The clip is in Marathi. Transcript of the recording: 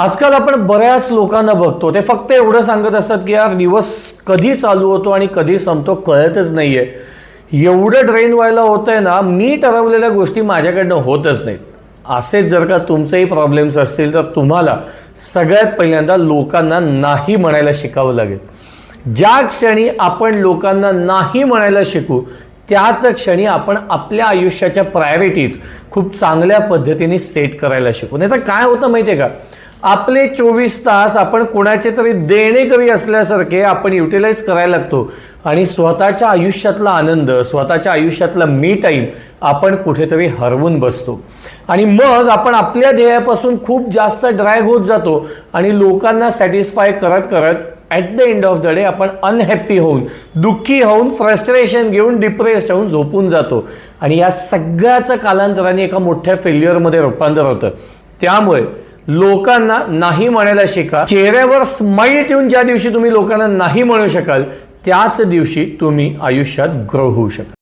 आजकाल आपण बऱ्याच लोकांना बघतो ते फक्त एवढं सांगत असतात की यार दिवस कधी चालू होतो आणि कधी संपतो कळतच नाहीये. एवढं ड्रेन व्हायला होतंय ना मी ठरवलेल्या गोष्टी माझ्याकडनं होतच नाहीत. असेच जर का तुमचेही प्रॉब्लेम्स असतील तर तुम्हाला सगळ्यात पहिल्यांदा लोकांना नाही म्हणायला शिकावं लागेल. ज्या क्षणी आपण लोकांना नाही म्हणायला शिकू त्याच क्षणी आपण आपल्या आयुष्याच्या प्रायोरिटीज खूप चांगल्या पद्धतीने सेट करायला शिकू. नाही तर काय होतं माहिती आहे का? आपले चोवीस तास आपण कोणाचे तरी देणे देणेकरी असल्यासारखे आपण युटिलाइज करायला लागतो. आणि स्वतःच्या आयुष्यातला आनंद स्वतःच्या आयुष्यातला मी टाईम आपण कुठेतरी हरवून बसतो. आणि मग आपण आपल्या ध्येयापासून खूप जास्त ड्राय होत जातो आणि लोकांना सॅटिस्फाय करत करत at the end of the day आपण अनहॅप्पी होऊन दुःखी होऊन फ्रस्ट्रेशन घेऊन डिप्रेस्ड होऊन झोपून जातो. आणि या सगळ्याचं कालांतराने एका मोठ्या फेल्युअरमध्ये रूपांतर होतं. त्यामुळे लोकांना नाही म्हणायला शिका. चेहऱ्यावर स्माईल ठेवून ज्या दिवशी तुम्ही लोकांना नाही म्हणू शकाल त्याच दिवशी तुम्ही आयुष्यात ग्रो होऊ शकाल.